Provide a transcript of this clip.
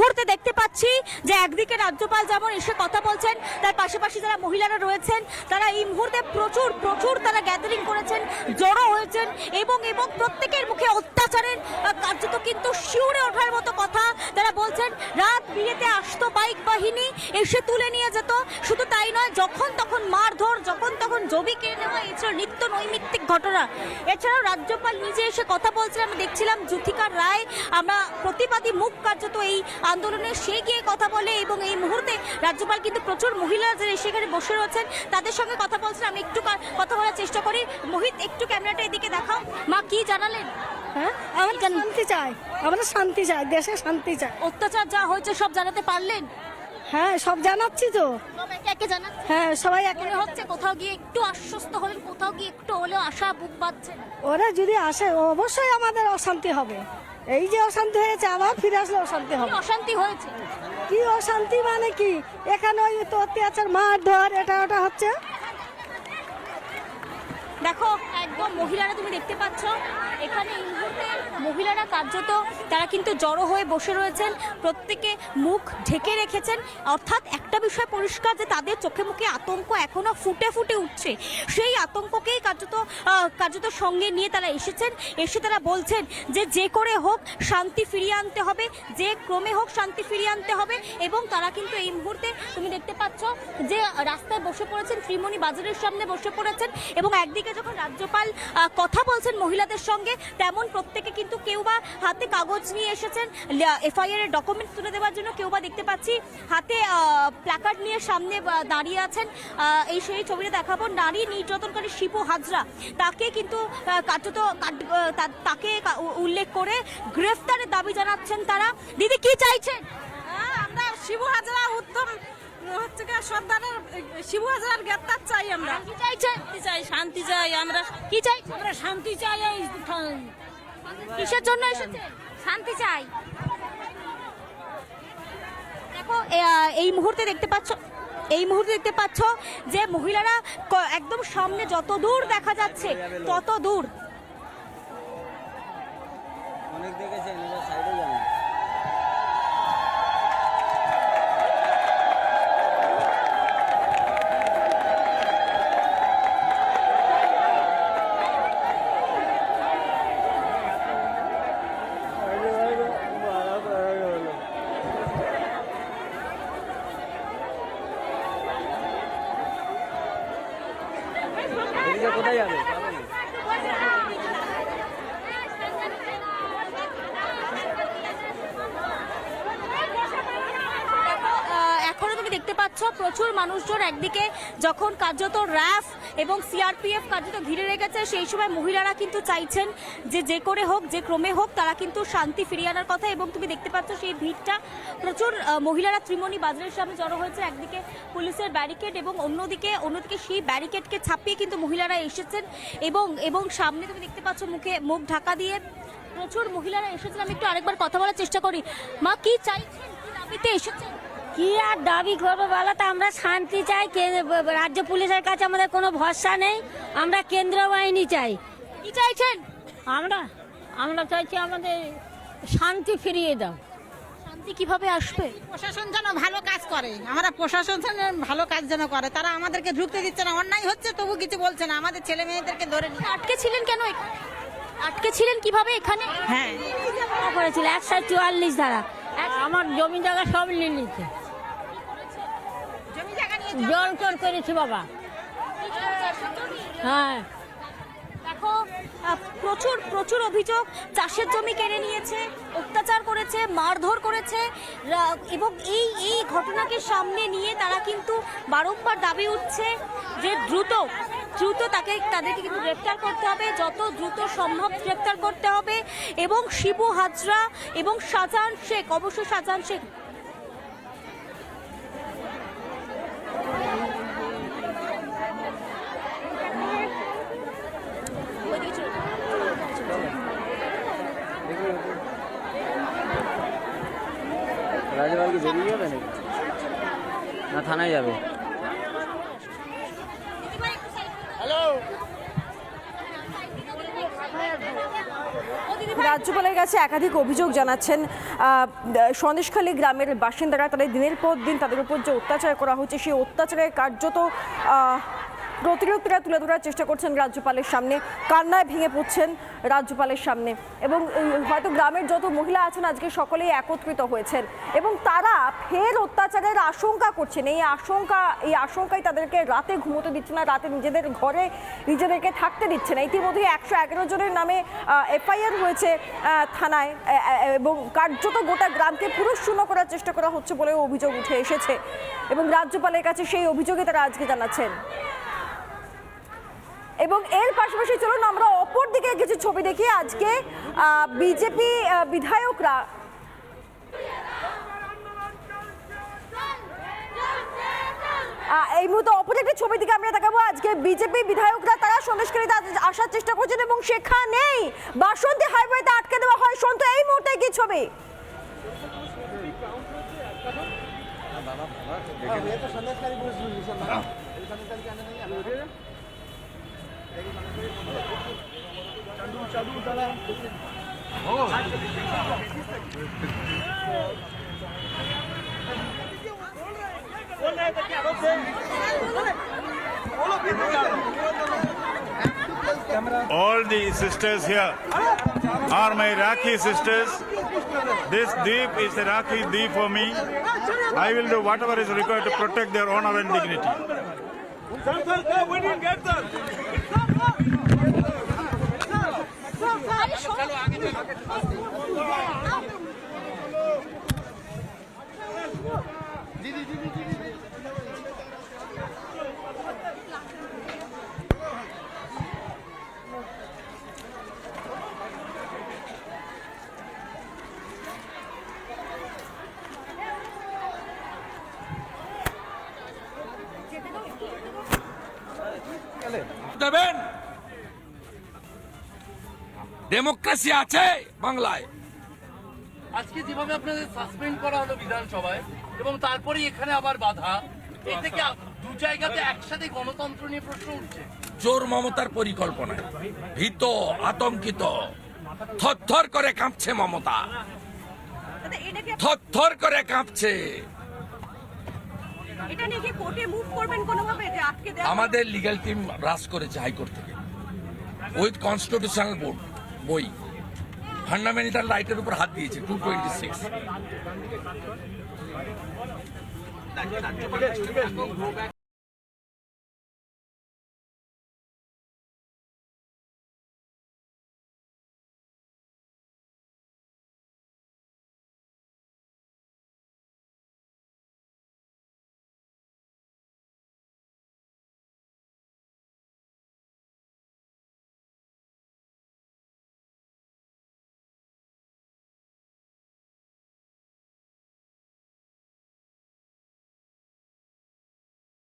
মুহূর্তে দেখতে পাচ্ছি যে একদিকে রাজ্যপাল যেমন এসে কথা বলছেন, তার পাশাপাশি যারা মহিলারা রয়েছেন, তারা এই মুহূর্তে প্রচুর প্রচুর তারা গ্যাদারিং করেছেন, জড়ো হয়েছেন এবং এবং প্রত্যেকের মুখে অত্যাচারের কার্যত কিন্তু শিউরে ওঠার মতো কথা তারা বলছেন, রাত বিয়েতে আসতো বাইক বাহিনী, এসে তুলে নিয়ে যেত। শুধু তাই নয়, যখন তখন মারধর, যখন তখন জমি কেড়ে নেওয়া এছাড়া নিত্য নৈমিত্তিক ঘটনা। এছাড়াও রাজ্যপাল নিজে এসে কথা বলছিলেন, আমি দেখছিলাম জুথিকার রায়। আমরা প্রতিবাদী মুখ কার্যত এই আন্দোলনে, সে গিয়ে কথা বলে এবং এই মুহূর্তে রাজ্যপাল কিন্তু প্রচুর মহিলা যারা সেখানে বসে রয়েছেন, তাদের সঙ্গে কথা বলছেন। আমি একটু কথা বলার চেষ্টা করি। মোহিত, একটু ক্যামেরাটা এদিকে দেখাও। মা, কি জানালেন? হ্যাঁ? আমরা শান্তি চাই। আমরা শান্তি চাই দেশে শান্তি চাই। অত্যাচার যা হয়েছে সব জানাতে পারলেন? হ্যাঁ সব জানাচ্ছি তো। হ্যাঁ সবাই মনে হচ্ছে কোথাও গিয়ে একটু আশ্বস্ত হলেন কোথাও গিয়ে একটু হলেও আশা বুক বাঁধছে। ওরা যদি আসে অবশ্যই আমাদের অশান্তি হবে। এই যে অশান্তি হয়েছে আবার ফিরে আসলে অশান্তি হবে। অশান্তি হয়েছে? কি অশান্তি মানে কি? এখানে ওই তো অত্যাচার মারধর এটা ওটা হচ্ছে। দেখো একদম মহিলারা তুমি দেখতে পাচ্ছ। এখানে এই মুহূর্তে মহিলারা কার্যত, তারা কিন্তু জড়ো হয়ে বসে রয়েছেন। প্রত্যেকে মুখ ঢেকে রেখেছেন। অর্থাৎ একটা বিষয় পরিষ্কার যে তাদের চোখে মুখে আতঙ্ক এখনও ফুটে ফুটে উঠছে। সেই আতঙ্ককেই কার্যত কার্যত সঙ্গে নিয়ে তারা এসেছেন। এসে তারা বলছেন যে যে করে হোক শান্তি ফিরিয়ে আনতে হবে, যে ক্রমে হোক শান্তি ফিরিয়ে আনতে হবে এবং তারা কিন্তু এই মুহূর্তে তুমি দেখতে পাচ্ছ যে রাস্তায় বসে পড়েছেন, ত্রিমণি বাজারের সামনে বসে পড়েছেন এবং একদিকে যখন রাজ্যপাল কথা বলছেন মহিলাদের সঙ্গে। তেমন প্রত্যেকে কিন্তু কেউ বা হাতে কাগজ নিয়ে এসেছেন। এফআইআর এর ডকুমেন্ট তুলে দেওয়ার জন্য কেউ বা দেখতে পাচ্ছি হাতে প্ল্যাকার্ড নিয়ে সামনে দাঁড়িয়ে আছেন। এই সেই ছবিটা দেখাবো। নারী নির্যাতনকারী শিপু হাজরা। তাকে কিন্তু কার্যত তাকে উল্লেখ করে গ্রেফতারের দাবি জানাচ্ছেন তারা। দিদি, কি চাইছেন? আমরা শিবু হাজরা, উত্তম সর্দারের শিবু গ্রেপ্তার চাই আমরা। কি শান্তি চাই? শান্তি চাই আমরা। কি চাই? আমরা শান্তি চাই এই কিসের জন্য এসেছেন শান্তি চাই। দেখো এই মুহূর্তে দেখতে পাচ্ছ এই মুহূর্তে দেখতে পাচ্ছ যে মহিলারা ক- একদম সামনে যত দূর দেখা যাচ্ছে তত দূর। অনেক দেখেছেন সাইডে যান কোথায় যাবে যাবে না। আহ, এখনও তুমি দেখতে পাচ্ছ, প্রচুর মানুষজন একদিকে যখন কার্যত র্যাফ এবং সিআরপিএফ কার্যত ঘিরে রেখেছে, সেই সময় মহিলারা কিন্তু চাইছেন যে যে করে হোক, যে ক্রমে হোক, তারা কিন্তু শান্তি ফিরিয়ে আনার কথা। এবং তুমি দেখতে পাচ্ছ, সেই ভিড়টা প্রচুর মহিলারা ত্রিমণি বাজারের সামনে জড়ো হয়েছে। একদিকে পুলিশের ব্যারিকেড এবং অন্যদিকে অন্যদিকে সেই ব্যারিকেডকে ছাপিয়ে কিন্তু মহিলারা এসেছেন। এবং এবং সামনে তুমি দেখতে পাচ্ছ, মুখে মুখ ঢাকা দিয়ে প্রচুর মহিলারা এসেছেন। আমি একটু আরেকবার কথা বলার চেষ্টা করি। মা, কি চাইছেন? কি দাবিতে এসেছেন? কি আর দাবি করব বলো তো? আমরা শান্তি চাই কে- রাজ্য পুলিশের কাছে আমাদের কোনো ভরসা নেই আমরা কেন্দ্র বাহিনী চাই। কি চাইছেন? আমরা আমরা চাইছি আমাদের শান্তি ফিরিয়ে দাও। শান্তি কীভাবে আসবে? প্রশাসন যেন ভালো কাজ করে। আমরা প্রশাসন যেন ভালো কাজ যেন করে। তারা আমাদেরকে ঢুকতে দিচ্ছে না অন্যায় হচ্ছে তবু কিছু বলছে না। আমাদের ছেলে মেয়েদেরকে ধরে আটকে ছিলেন কেন আটকে ছিলেন কীভাবে এখানে? হ্যাঁ। করেছিল একশো চুয়াল্লিশ ধারা। আমার জমি জায়গা সব নিয়ে নিচ্ছে জল টল করেছি বাবা। হ্যাঁ। দেখো প্রচুর প্রচুর অভিযোগ। চাষের জমি কেড়ে নিয়েছে, অত্যাচার করেছে, মারধর করেছে। এবং এই এই ঘটনাকে সামনে নিয়ে তারা কিন্তু বারংবার দাবি উঠছে যে দ্রুত দ্রুত তাকে, তাদেরকে কিন্তু গ্রেপ্তার করতে হবে, যত দ্রুত সম্ভব গ্রেপ্তার করতে হবে। এবং শিবু হাজরা এবং শাহজাহান শেখ অবশ্যই শাহজাহান শেখ না থানায় যাবে। রাজ্যপালের কাছে একাধিক অভিযোগ জানাচ্ছেন সন্দেশখালী গ্রামের বাসিন্দারা তাদের দিনের পর দিন তাদের উপর যে অত্যাচার করা হচ্ছে, সেই অত্যাচারের কার্যত আহ, প্রতিরোধ তারা তুলে ধরার চেষ্টা করছেন রাজ্যপালের সামনে। কান্নায় ভেঙে পড়ছেন রাজ্যপালের সামনে। এবং হয়তো গ্রামের যত মহিলা আছেন আজকে সকলেই একত্রিত হয়েছেন। এবং তারা ফের অত্যাচারের আশঙ্কা করছেন। এই আশঙ্কা এই আশঙ্কায় তাদেরকে রাতে ঘুমোতে দিচ্ছে না রাতে নিজেদের ঘরে নিজেদেরকে থাকতে দিচ্ছে না। ইতিমধ্যে একশো এগারো জনের নামে এফআইআর হয়েছে থানায় এবং কার্যত গোটা গ্রামকে পুরো শূন্য করার চেষ্টা করা হচ্ছে বলেও অভিযোগ উঠে এসেছে। এবং রাজ্যপালের কাছে সেই অভিযোগে তারা আজকে জানাচ্ছেন। এবং এর পাশাপাশি চলুন আমরা অপর দিকে কিছু ছবি দেখি। আজকে বিজেপি বিধায়করা এই মুহূর্তে অপর একটি ছবি দিকে আমরা দেখাবো আজকে বিজেপি বিধায়করা তারা সন্দেশকারীতে আস- আসার চেষ্টা করছেন এবং সেখানেই বাসন্তী হাইওয়েতে আটকে দেওয়া হয়। সন্ত এই মুহূর্তে কি ছবি? All the sisters here are my Rakhi sisters. This deep is a Rakhi deep for me. I will do whatever is required to protect their honor and dignity. Samsung, দেবেন। ডেমোক্রেসি আছে বাংলায়। আজকে যেভাবে আপনাদের সাসপেন্ড করা হলো বিধানসভায় এবং তারপরে এখানে আবার বাধা এই থেকে দু জায়গাতে একসাথে গণতন্ত্র নিয়ে প্রশ্ন উঠছে। জোর মমতার পরিকল্পনায় ভীত আতঙ্কিত। থরথর করে কাঁপছে মমতা। থরথর করে কাঁপছে। এটা নিয়ে কি কোর্টে মুভ করবেন কোনোভাবে? যে আটকে আমাদের লিগ্যাল টিম রাস করেছে হাইকোর্ট থেকে। উইথ কনস্টিটিউশনাল বোর্ড বই। ফান্ডামেন্টাল রাইটের উপর হাত দিয়েছে টু টোয়েন্টি সিক্স